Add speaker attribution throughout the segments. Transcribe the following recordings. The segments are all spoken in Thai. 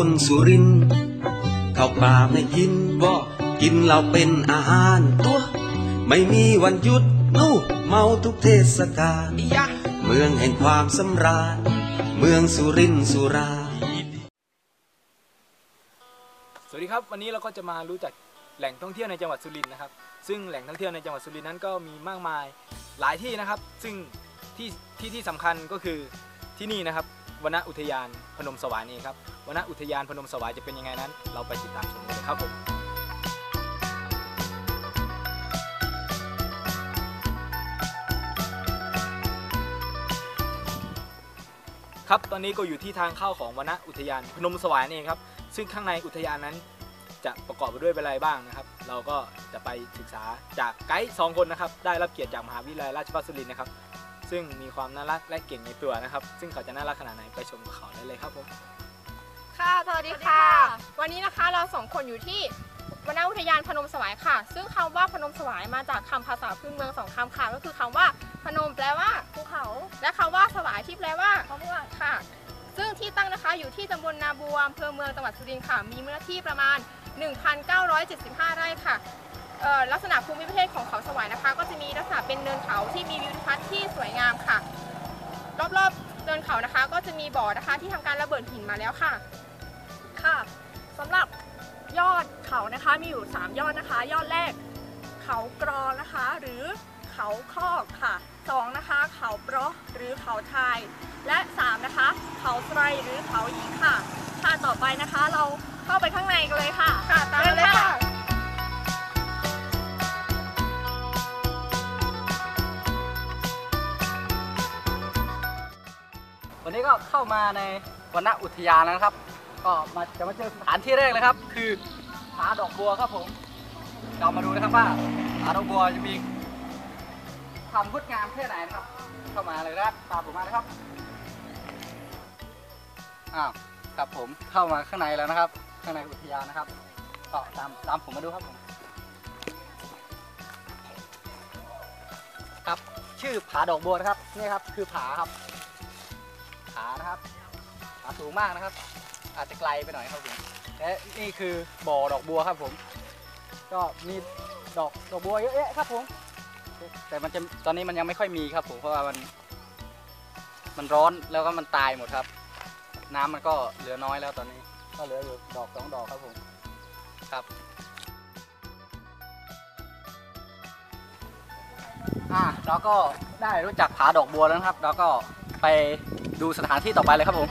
Speaker 1: คนสุรินทร์ข้าวปลาไม่กินบ่กินเหล้าเป็นอาหารตัวไม่มีวันหยุดนู่เมาทุกเทศกาลเมืองแห่งความสำราญเมืองสุรินทร์สุรา
Speaker 2: สวัสดีครับ วันนี้เราก็จะมารู้จักแหล่งท่องเที่ยวในจังหวัดสุรินทร์นะครับ ซึ่งแหล่งท่องเที่ยวในจังหวัดสุรินทร์นั้นก็มีมากมายหลายที่นะครับ ซึ่งที่ที่ที่สำคัญก็คือที่นี่นะครับ วนอุทยานพนมสวายนี่ครับวนอุทยานพนมสวายจะเป็นยังไงนั้น เราไปติดตามชมกันเลยครับผมครับตอนนี้ก็อยู่ที่ทางเข้าของวนอุทยานพนมสวายนี่เองครับ ซึ่งข้างในอุทยานนั้นจะประกอบไปด้วยอะไรบ้างนะครับ เราก็จะไปศึกษาจากไกด์สองคนนะครับ ได้รับเกียรติจากมหาวิทยาลัยราชภัฏสุรินทร์นะครับ ซึ่งมีความน่ารักและเก่งในตัวนะครับ ซึ่งเขาจะน่ารักขนาดไหนไปชมกับเขาได้เลยครับผม
Speaker 3: ค่ะ สวัสดีค่ะ วันนี้นะคะเราสองคนอยู่ที่วนอุทยานพนมสวายค่ะ ซึ่งคำว่าพนมสวายมาจากคำภาษาพื้นเมืองสองคำค่ะ ก็คือคำว่าพนมแปลว่าภูเขา และคำว่าสวายที่แปลว่ามะม่วงค่ะ ซึ่งที่ตั้งนะคะอยู่ที่ตำบลนาบัวอำเภอเมืองจังหวัดสุรินทร์ค่ะ มีเนื้อที่ประมาณ 1,975 ไร่ค่ะเอ่อ ลักษณะภูมิประเทศของเขาสวายนะคะ ก็จะมีลักษณะเป็นเนินเขาที่มีวิวทิวทัศน์ที่สวยงามค่ะ รอบๆเนินเขานะคะ ก็จะมีบ่อนะคะที่ทำการระเบิดหินมาแล้วค่ะ
Speaker 4: ค่ะสำหรับยอดเขานะคะมีอยู่ 3 ยอดนะคะ ยอดแรก เขากรอนะคะ หรือเขาคอกค่ะสองนะคะ เขาเปราะหรือเขาทาย และ 3 นะคะ เขาไตรหรือเขาหญิงค่ะ ค่ะต่อไปนะคะเราเข้าไปข้างในกันเลยค่ะ
Speaker 3: ค่ะ เข้า
Speaker 2: มาในวนอุทยานแล้วนะครับ ก็มาจะมาเจอสถานที่แรกเลยครับ คือผาดอกบัวครับผมเรามาดูนะครับว่าผาดอกบัวจะมีความงดงามแค่ไหนนะครับ เข้ามาเลยนะครับตามผมมาเลยครับอ้าวครับผมเข้ามาข้างในแล้วนะครับ ข้างในอุทยานนะครับก็ตามตามผมมาดูครับผมครับชื่อผาดอกบัวนะครับนี่ครับคือผาครับานะครับผาสูงมากนะครับ อาจจะไกลไปหน่อยครับผมและนี่คือบ่อดอกบัวครับผม ก็มีดอกดอกบัวเยอะแยะครับผม แต่มันจะตอนนี้มันยังไม่ค่อยมีครับผมเพราะว่ามัน มันร้อนแล้วก็มันตายหมดครับ น้ำมันก็เหลือน้อยแล้วตอนนี้ ก็เหลืออยู่ดอกสองดอกครับผมครับอ่าเราก็ได้รู้จักผาดอกบัวแล้วนะครับ เราก็ไป ดูสถานที่ต่อไปเลยครับผม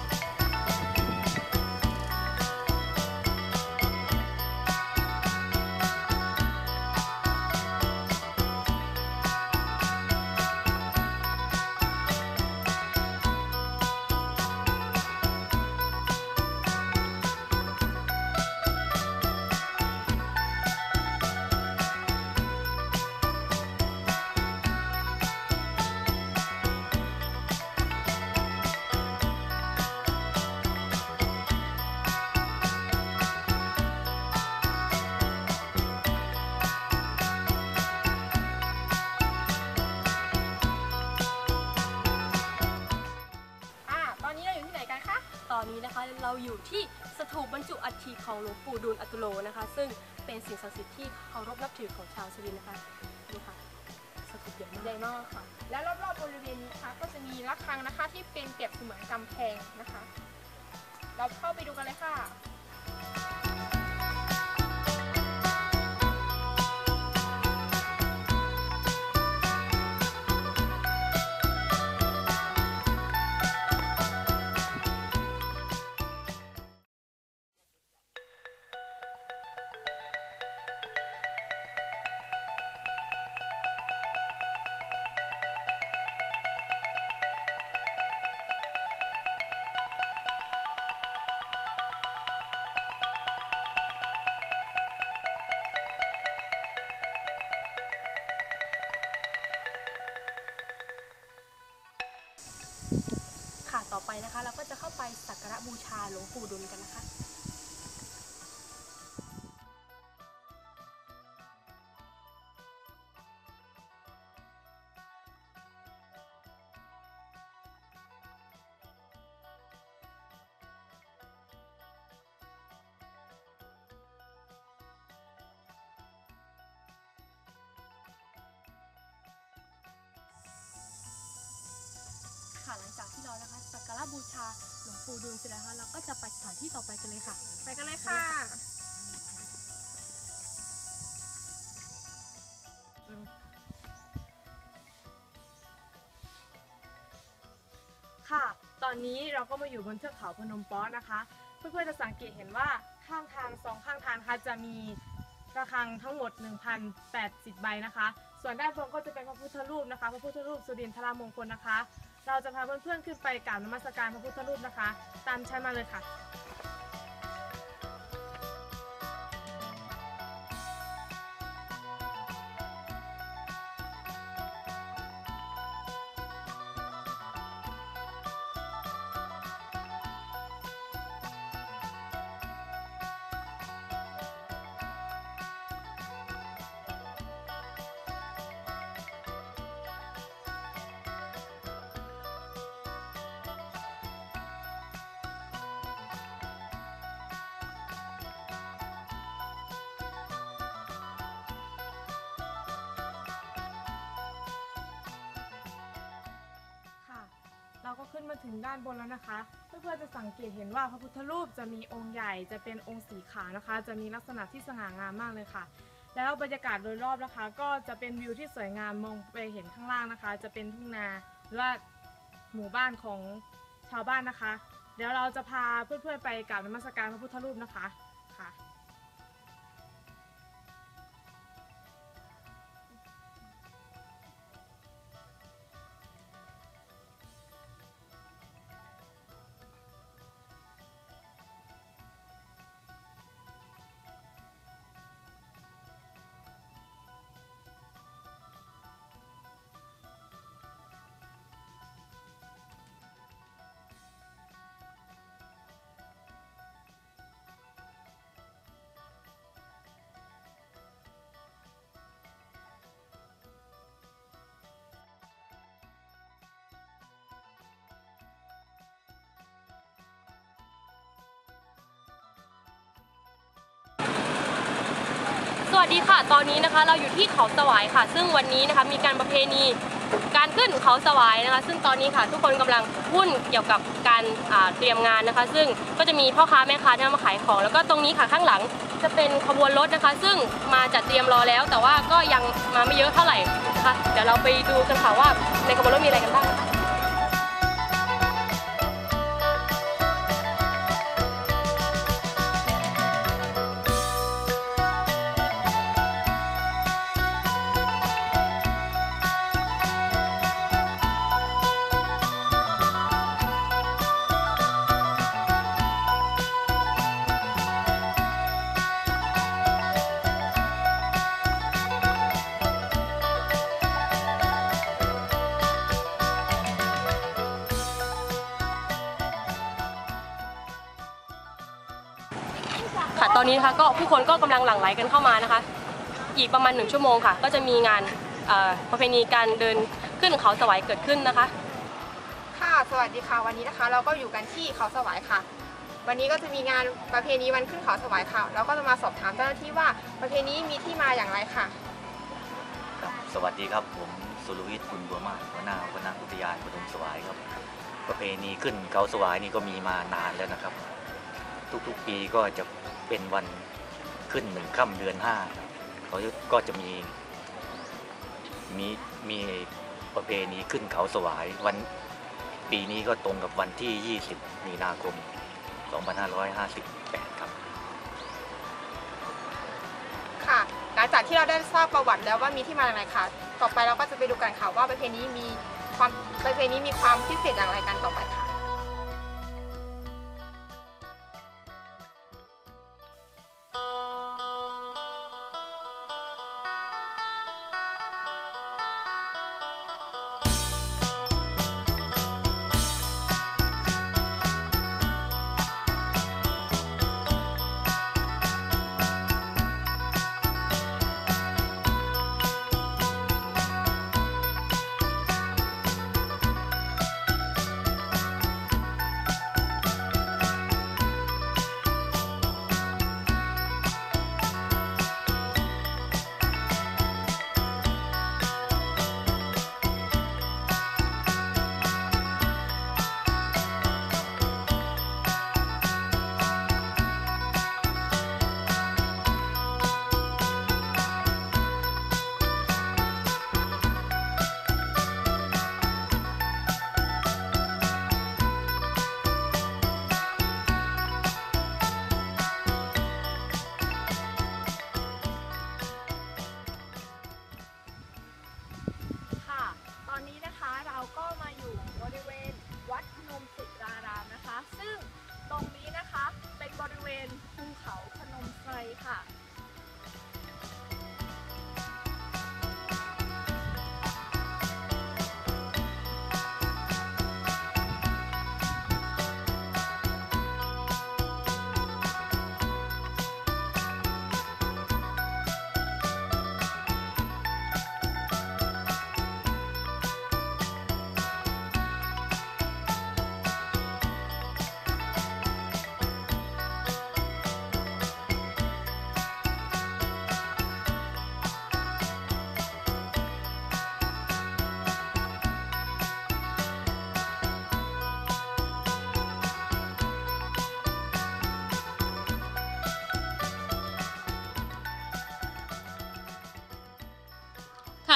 Speaker 4: ถูปบรรจุอัฐิของหลวงปู่ดูลอัตโลนะคะ ซึ่งเป็นสิ่งศักดิ์สิทธิ์ที่เคารพนับถือของชาวสุรินทร์นะคะนี่ค่ะสถูปใหญ่มาก
Speaker 3: ใหญ่มากค่ะ และรอบๆบริเวณนี้นะคะก็จะมีระฆังนะคะที่เป็นเปรียบเสมือนกำแพงนะคะ เราเข้าไปดูกันเลยค่ะ
Speaker 4: ค่ะต่อไปนะคะ เราก็จะเข้าไปสักการะบูชาหลวงปู่ดุลกันนะคะ
Speaker 5: กการะบูชาหลวงปู่ดูลเสร็จแล้วนะคะเราก็จะไปสถานที่ต่อไปกันเลยค่ะ
Speaker 3: ไปกันเลยค่ะ
Speaker 4: ค่ะ ตอนนี้เราก็มาอยู่บนเทือกเขาพนมป๊อนะคะ เพื่อนๆจะสังเกตเห็นว่าข้างทางสองข้างทางนะคะจะมีระฆังทั้งหมด 1,080 ใบนะคะ ส่วนด้านบนก็จะเป็นพระพุทธรูปนะคะ พระพุทธรูปสุรินทรามงคลนะคะ เราจะพาเพื่อนๆขึ้นไปกราบนมัสการพระพุทธรูปนะคะ ตามฉันมาเลยค่ะค่ะ ขึ้นมาถึงด้านบนแล้วนะคะ เพื่อนๆจะสังเกตเห็นว่าพระพุทธรูปจะมีองค์ใหญ่จะเป็นองค์สีขาวนะคะ จะมีลักษณะที่สง่างามมากเลยค่ะ แล้วบรรยากาศโดยรอบนะคะ ก็จะเป็นวิวที่สวยงามมองไปเห็นข้างล่างนะคะ จะเป็นทุ่งนาหรือว่าหมู่บ้านของชาวบ้านนะคะ เดี๋ยวเราจะพาเพื่อนๆไปกราบนมัสการพระพุทธรูปนะคะค่ะ
Speaker 6: วัสดีค่ะ ตอนนี้นะคะเราอยู่ที่เขาสวายค่ะ ซึ่งวันนี้นะคะมีการประเพณีการขึ้นเขาสวายนะคะ ซึ่งตอนนี้ค่ะ ทุกคนกำลังวุ่นเกี่ยวกับการเตรียมงานนะคะ ซึ่งก็จะมีพ่อค้าแม่ค้าที่มาขายของ แล้วก็ตรงนี้ค่ะข้างหลังจะเป็นขบวนรถนะคะ ซึ่งมาจัดเตรียมรอแล้ว แต่ว่าก็ยังมาไม่เยอะเท่าไหร่นะคะเดี๋ยวเราไปดูกันค่ะว่าในขบวนรถมีอะไรกันบ้าง ตอนนี้นะคะก็ผู้คนก็กำลังหลั่งไหลกันเข้ามานะคะ อีกประมาณหนึ่งชั่วโมงค่ะ ก็จะมีงานเอ่อประเพณีการเดินขึ้นเขาสวายเกิดขึ้นนะคะ
Speaker 3: ค่ะสวัสดีค่ะวันนี้นะคะ เราก็อยู่กันที่เขาสวายค่ะ วันนี้ก็จะมีงานประเพณีวันขึ้นเขาสวายค่ะ เราก็จะมาสอบถามเจ้าหน้าที่ว่าประเพณีมีที่มาอย่างไรค่ะ
Speaker 7: ครับสวัสดีครับผมสุรวิทย์คุณบัวมากหัวหน้าหัวหน้าอุทยานปฐมสวายครับ ประเพณีขึ้นเขาสวายนี่ก็มีมานานแล้วนะครับ ทุกๆปีก็จะ เป็นวันขึ้นหนึ่งค่ำเดือนห้าเขาก็จะมีมีมีประเพณีขึ้นเขาสวายวันปีนี้ก็ตรงกับวันที่ 20 มีนาคม 2558 ครับ
Speaker 3: ค่ะ หลังจากที่เราได้ทราบประวัติแล้วว่ามีที่มาอย่างไรคะต่อไปเราก็จะไปดูกันค่ะว่าประเพณีมีความประเพณีมีความพิเศษอย่างไรกันต่อไปค่ะ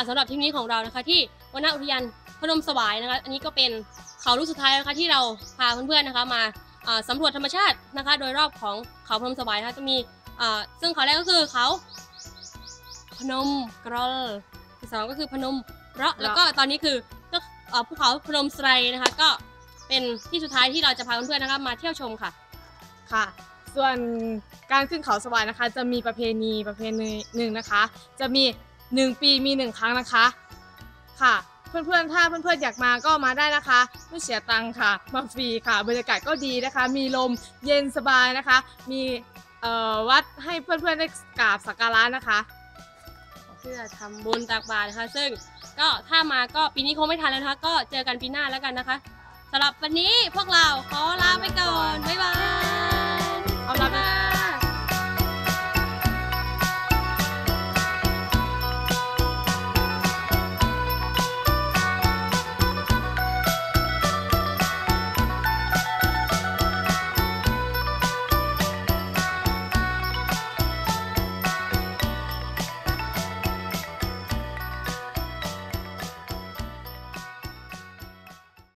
Speaker 6: สำหรับทริปนี้ของเรานะคะ ที่วนอุทยานพนมสวายนะคะ อันนี้ก็เป็นเขาลูกสุดท้ายนะคะที่เราพาเพื่อนๆนะคะมาอ่าสำรวจธรรมชาตินะคะ โดยรอบของเขาพนมสวายนะคะจะมีอ่าซึ่งเขาแรกก็คือเขาพนมกรลที่สองก็คือพนมเราะแล้วก็ตอนนี้คือก็อ่าภูเขาพนมไสรนะคะ ก็เป็นที่สุดท้ายที่เราจะพาเพื่อนๆนะคะมาเที่ยวชมค่ะ
Speaker 4: ค่ะ ส่วนการขึ้นเขาสวายนะคะ จะมีประเพณีประเพณีหนึ่งนะคะ จะมี 1 ปีมี 1 ครั้งนะคะ ค่ะ เพื่อนๆ ถ้าเพื่อนๆ อยากมาก็มาได้นะคะ ไม่เสียตังค์ค่ะ มาฟรีค่ะ บรรยากาศก็ดีนะคะ มีลมเย็นสบายนะคะ มีวัดให้เพื่อนๆ ได้กราบสักการะนะคะ
Speaker 6: เพื่อทำบุญตักบาตรนะคะ ซึ่งก็ถ้ามาก็ปีนี้คงไม่ทันแล้วนะคะ ก็เจอกันปีหน้าแล้วกันนะคะสำหรับวันนี้พวกเราขอลาไปก่อน บ๊ายบาย